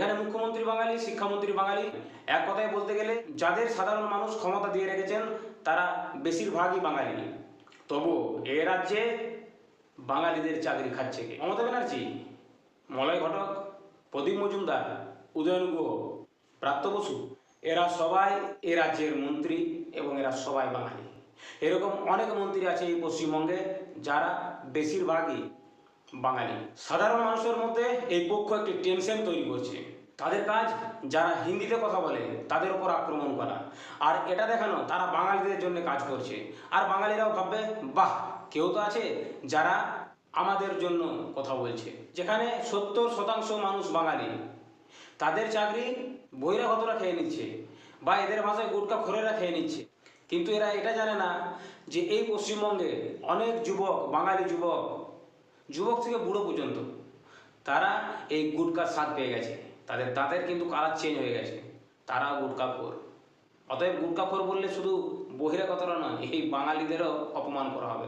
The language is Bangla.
যেখানে মুখ্যমন্ত্রী বাঙালি, শিক্ষামন্ত্রী বাঙালি। এক কথায় বলতে গেলে, যাদের সাধারণ মানুষ ক্ষমতা দিয়ে রেখেছেন, তারা বেশিরভাগই বাঙালি। তবু এ রাজ্যে বাঙালিদের চাকরি খাচ্ছে কে? মমতা ব্যানার্জি, মলয় ঘটক, প্রদীপ মজুমদার, উদয়ন গুহ, প্রাপ্ত বসু, এরা সবাই এ রাজ্যের মন্ত্রী এবং এরা সবাই বাঙালি। এরকম অনেক মন্ত্রী আছে এই পশ্চিমবঙ্গে যারা বেশিরভাগই বাঙালি। সাধারণ মানুষের মধ্যে এই পক্ষ একটি টেনশন তৈরি করছে। তাদের কাজ, যারা হিন্দিতে কথা বলে, তাদের উপর আক্রমণ করা। আর এটা দেখানো, তারা বাঙালিদের জন্য কাজ করছে। আর বাঙালিরাও ভাববে, বাহ, কেউ তো আছে যারা আমাদের জন্য কথা বলছে। যেখানে সত্তর শতাংশ মানুষ বাঙালি। তাদের চাকরি বহিরাগতরা খেয়ে নিচ্ছে বা এদের ভাষায় গুটকা খোরেরা খেয়ে নিচ্ছে। কিন্তু এরা এটা জানে না যে এই পশ্চিমবঙ্গে অনেক যুবক, বাঙালি যুবক যুবক থেকে বুড়ো পর্যন্ত, তারা এই গুটকার স্বাদ পেয়ে গেছে। তাদের দাঁতের কিন্তু কালার চেঞ্জ হয়ে গেছে। তারা গুটকাখোর অতএব গুটকাখোর বললে শুধু বহিরাগতরা নয়, এই বাঙালিদেরও অপমান করা হবে।